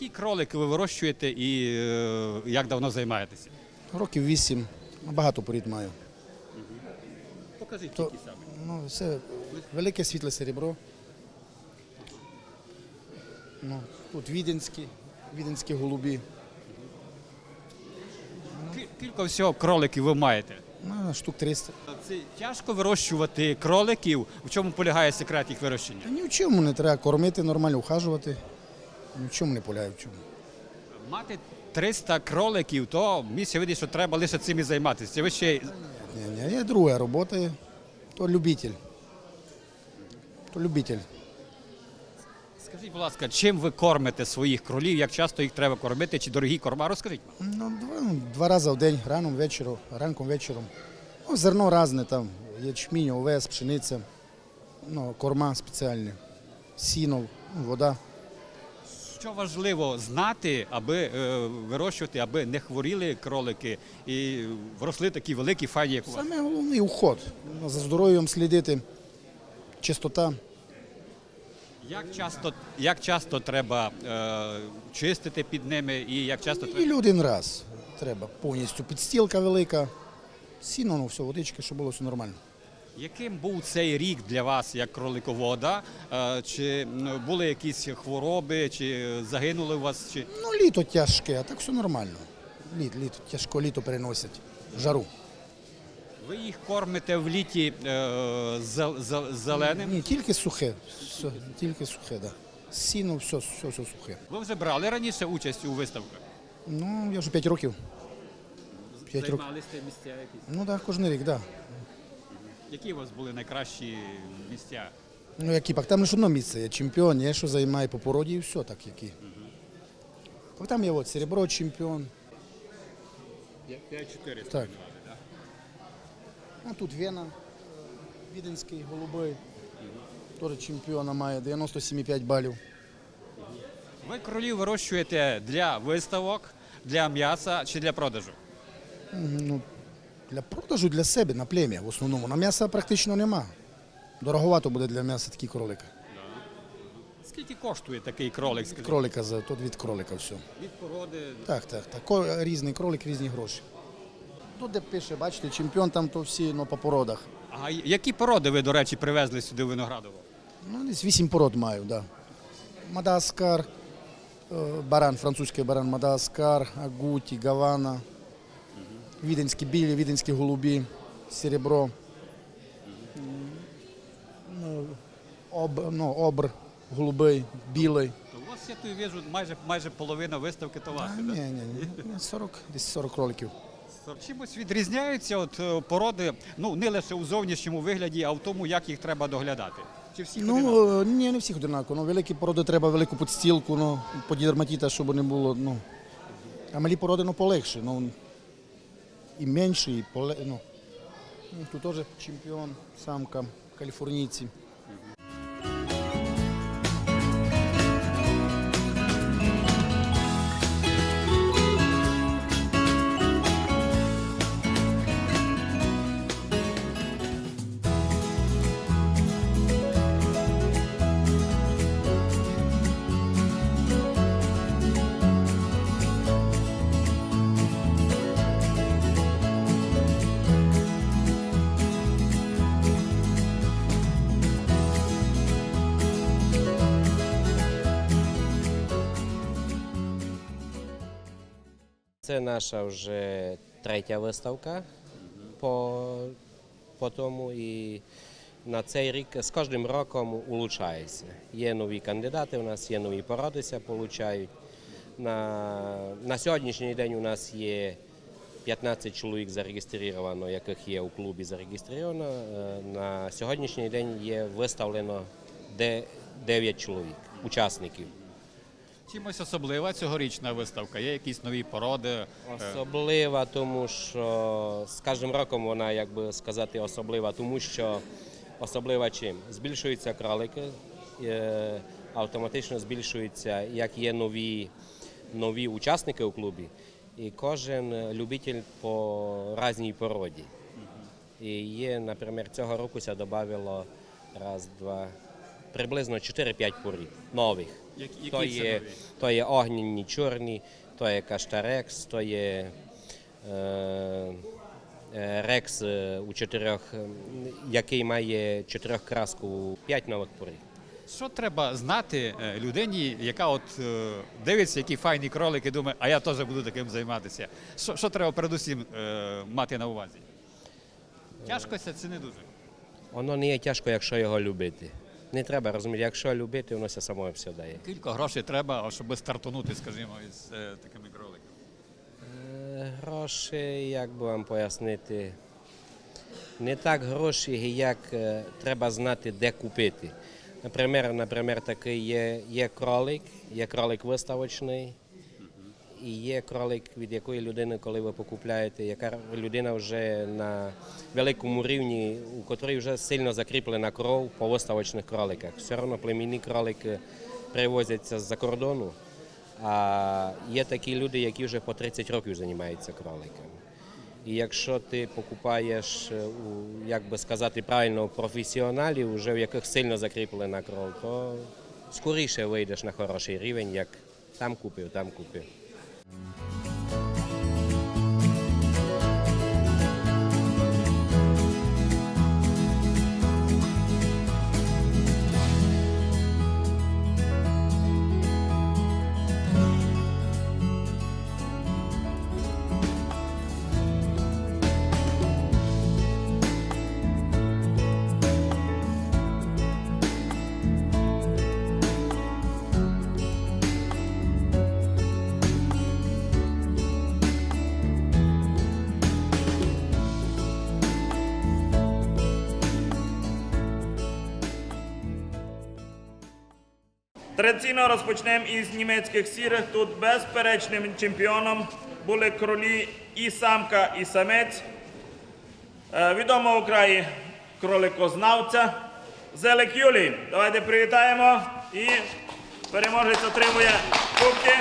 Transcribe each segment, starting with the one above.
Які кролики ви вирощуєте і е, як давно займаєтеся? Років вісім, багато порід маю. Покажіть, То- які саме. Ну, це велике світле серебро. Ну, тут віденські, віденські голубі. Кілька всього кроликів ви маєте. Ну, штук 300. Це тяжко вирощувати кроликів. В чому полягає секрет їх вирощення? Та ні в чому не треба кормити, нормально ухажувати. В чому не поляю в чому. Мати 300 кроликів, то місце видить, що треба лише цим і займатися. Ви ще Ні, ні, є друга робота, є. то любитель. То любитель. скажіть, будь ласка, чим ви кормите своїх кролів? Як часто їх треба кормити? Чи дорогі корма? Розкажіть. Ну, два, ну, два рази в день, раном, вечором, ранком, вечором. Ну, зерно різне там, ячмінь, овес, пшениця, ну, корма спеціальні, сіно, вода. Що важливо знати, аби е, вирощувати, аби не хворіли кролики і вросли такі великі, файні, як у вас? Саме головний уход. Ну, За здоров'ям слідити, чистота. Як часто, як часто треба е, чистити під ними і як часто треба. І один раз треба повністю підстілка велика, сіно, ну все, водички, щоб було все нормально. Яким був цей рік для вас як кроликовода? Е, Чи були якісь хвороби, чи загинули у вас? Чи... Ну, літо тяжке, а так все нормально. Літ, літо, тяжко літо переносять, жару. Ви їх кормите в літі е, зел- зел- зеленим? Ні, тільки сухе, все, тільки сухе, да. Сіно, все, все, все сухе. Ви вже брали раніше участь у виставках? Ну, я вже 5 років. П'ять років. Займалися місця якісь? Ну так, да, кожен рік, так. Да. Які у вас були найкращі місця? Ну, які пак, там лише одно місце є чемпіон, є, що займає по породі і все так, які. Пак Там є от серебро чемпіон. 5-4 Так. А тут Вена, Віденський, голубий. Теж чемпіона має 97,5 балів. Ви кролів вирощуєте для виставок, для м'яса чи для продажу? Ну, для продажу для себе на плем'я в основному. На м'яса практично нема. Дороговато буде для м'яса такий кролик. Скільки коштує такий кролик? Скажіть? Кролика за тут від кролика все. Від породи. Так, так, так. Ко- Різний кролик, різні гроші. Тут де пише, бачите, чемпіон там то всі ну, по породах. А які породи ви, до речі, привезли сюди в Виноградово? Ну, десь вісім пород маю, да. Мадагаскар, е, баран, французький баран Мадагаскар, Агуті, Гавана, віденські білі, віденські голубі, серебро, ну, об, ну, обр, голубий, білий. То у вас я тут вижу майже майже половина виставки то ваші. ні, ні, ні, 40, десь 40 кроликів. Чимось відрізняються от е, породи, ну не лише у зовнішньому вигляді, а в тому, як їх треба доглядати. Чи всі Ну, е, ні, не всіх одинаково. Ну, великі породи треба велику підстілку, ну, по щоб не було. Ну. А малі породи ну, полегше. Ну, і менші, і поле... ну. Ну, Тут теж чемпіон, самка, каліфорнійці. Це наша вже третя виставка по, по тому і на цей рік з кожним роком улучшається. Є нові кандидати, у нас є нові породися, получають. На, на сьогоднішній день у нас є 15 чоловік зареєстровано, яких є у клубі зареєстровано. Е, На сьогоднішній день є виставлено 9 чоловік, учасників. Чимось особлива цьогорічна виставка? Є якісь нові породи? Особлива, тому що з кожним роком вона, як би сказати, особлива, тому що особлива чим? Збільшуються кролики, е, автоматично збільшується, як є нові, нові учасники у клубі, і кожен любитель по різній породі. І є, наприклад, цього року додавало раз, два, приблизно 4-5 порід нових. Які- які то, є, то є огняні чорні, то є каштарекс, то є е, е, рекс е, у чотирьох, е, який має чотирьохкраску, 5 нових порід. Що треба знати людині, яка от дивиться, які файні кролики, думає, а я теж буду таким займатися. Що, що треба передусім мати на увазі? Тяжко це, це не дуже. Воно не є тяжко, якщо його любити. Не треба розуміти, якщо любити, воно все само все дає. Кілька грошей треба, щоб стартунути, скажімо, із е, такими кроликами. Е, Гроші, як би вам пояснити, не так гроші, як е, треба знати, де купити. Наприклад, наприклад такий є, є кролик, є кролик виставочний, і є кролик, від якої людини, коли ви покупляєте, яка людина вже на великому рівні, у котрій вже сильно закріплена кров по виставочних кроликах. Все одно племінні кролики привозяться з-за кордону. А є такі люди, які вже по 30 років займаються кроликами. І якщо ти покупаєш, е, як би сказати правильно, професіоналів, вже в яких сильно закріплена кров, то скоріше вийдеш на хороший рівень, як там купив, там купив. Традиційно розпочнемо із німецьких сірих. Тут безперечним чемпіоном були кролі і самка, і самець. Е, Відомо в краї кроликознавця Зелек Юлій. Давайте привітаємо і переможець отримує кубки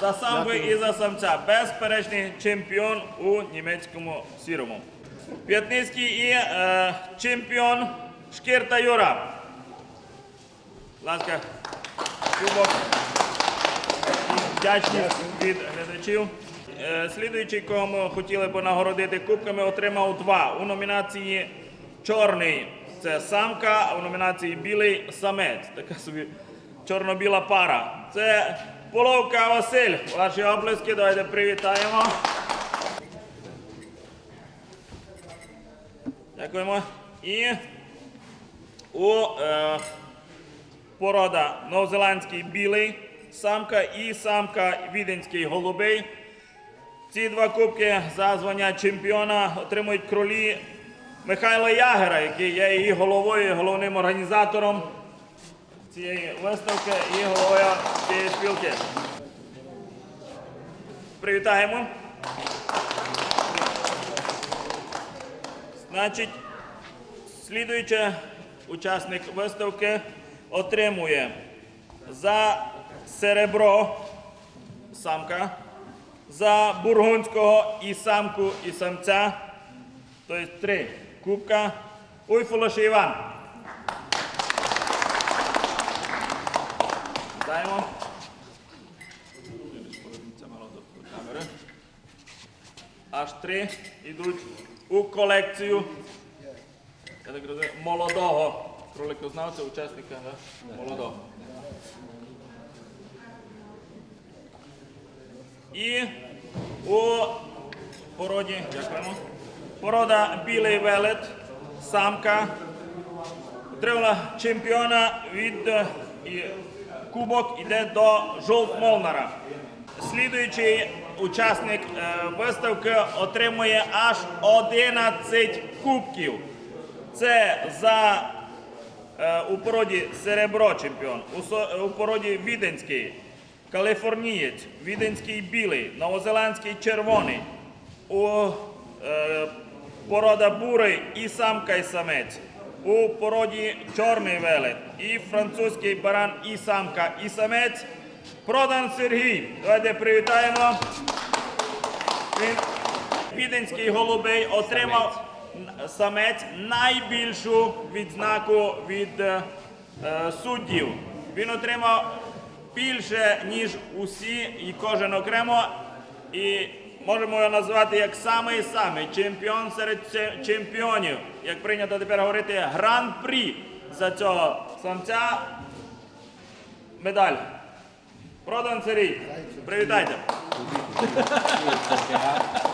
за самби і за самця. Безперечний чемпіон у німецькому сірому. П'ятницький і е, чемпіон Шкірта Юра. Ласка, кубок. Вдячність від глядачів. Е, Слідуючий, кого ми хотіли б нагородити кубками, отримав два. У номінації чорний це самка, а у номінації білий самець. Така собі чорно-біла пара. Це Половка Василь. Ваші оплески, давайте привітаємо. Дякуємо. І у е, порода новозеландський білий, самка і самка віденський голубий. Ці два кубки за звання чемпіона отримують кролі Михайла Ягера, який є її головою, і головним організатором цієї виставки і головою цієї спілки. Привітаємо. Значить, Слідуючи, учасник виставки отримує за серебро самка, за бургундського і самку, і самця, тобто три кубка. Уйфулош Іван. Даємо. Аж три йдуть у колекцію молодого кроликознавця, учасника да? молодого. І у породі, дякуємо. Порода білий велет, самка. Отримала чемпіона від е, і кубок іде до Жолт Молнара. Слідуючий учасник е, виставки отримує аж 11 кубків. Це за у породі серебро чемпіон, у, породі віденський, каліфорнієць, віденський білий, новозеландський червоний, у е, порода бурий і самка і самець, у породі чорний велет, і французький баран і самка і самець. Продан Сергій. Давайте привітаємо. Він Віденський голубий отримав самець найбільшу відзнаку від е, суддів. Він отримав більше, ніж усі, і кожен окремо. І можемо його назвати як самий самий чемпіон серед чемпіонів. Як прийнято тепер говорити, гран-прі за цього самця. Медаль. Продан Сергій. Привітайте.